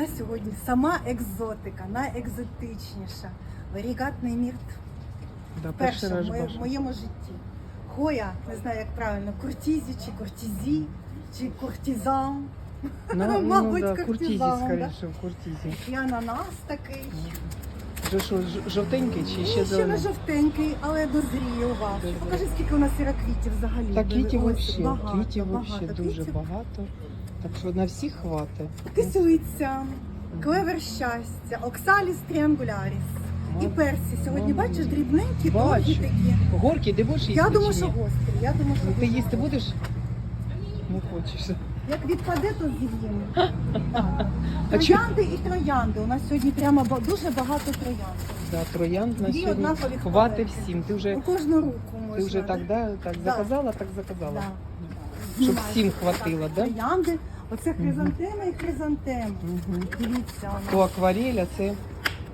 нас сьогодні сама екзотика, найекзотичніша. Варігатний мірт. Да, Перше в моє- моєму житті. Хоя, не знаю, як правильно, куртізі чи куртізі, чи куртізан. Ну, ну, мабуть, да, куртізі, кортизан, да? скоріше, в куртізі. І ананас такий. Вже що, жовтенький чи ще ще не зелений? жовтенький, але дозріє у вас. Дозріє. Покажи, скільки у нас сіроквітів взагалі. Так квітів Ось, вообще, багато, квітів багато дуже квітів. багато. Так що на всіх хватить. Кислиця, клевер щастя, оксаліс тріангуляріс. І персі. Сьогодні Мама. бачиш дрібненькі, довгі Бачу. такі. Горки, ти будеш їсти? Я думаю, чи що ні? гострі. Я думаю, що Ну, ти їсти будеш? Не хочеш. Як відпаде, то з'їм. Так. А чо- Троянди і троянди. У нас сьогодні прямо ба- дуже багато троянд. Да, троянд на Дві сьогодні однакові хвилинки. всім. Ти вже, У кожну руку можна. ти вже так, да, так Да. заказала, так заказала. Да. Щоб всім хватило, Так, да? Троянди. Оце хризантема і хризантема. Угу. Дивіться, То акварель, а це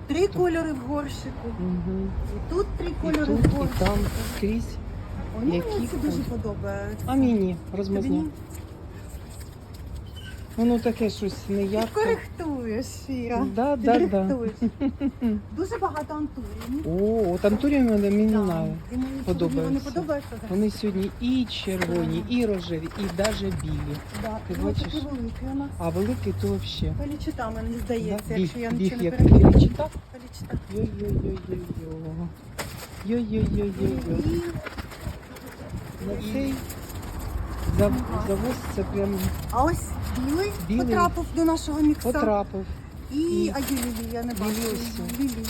три кольори в горщику. угу. І тут три і кольори тут, в і горщику. там скрізь. О, які мені це дуже кольори. подобається. А мені Тобі розмазня. ні? Воно таке щось неярке. коректуєш, Фіра. Да, да, да. Дуже багато антурів. О, от антуріум мені не Да. І мені Подобається. Вони подобаються зараз? Вони сьогодні і червоні, і рожеві, і навіть білі. Да. Ти Ну, бачиш? такі великі у нас. А великий то взагалі. Пелічита, мені здається, якщо я біг нічого не як перепутала. перечитав. Пелічита. Йой-йой-йой-йой-йой. Йой-йой-йой-йой-йой. На цей завоз це прям А ось білий, Білий. потрапив до нашого мікса. потрапив. І, І- а є лілі, я не бачу. Лілі ось. Лілі.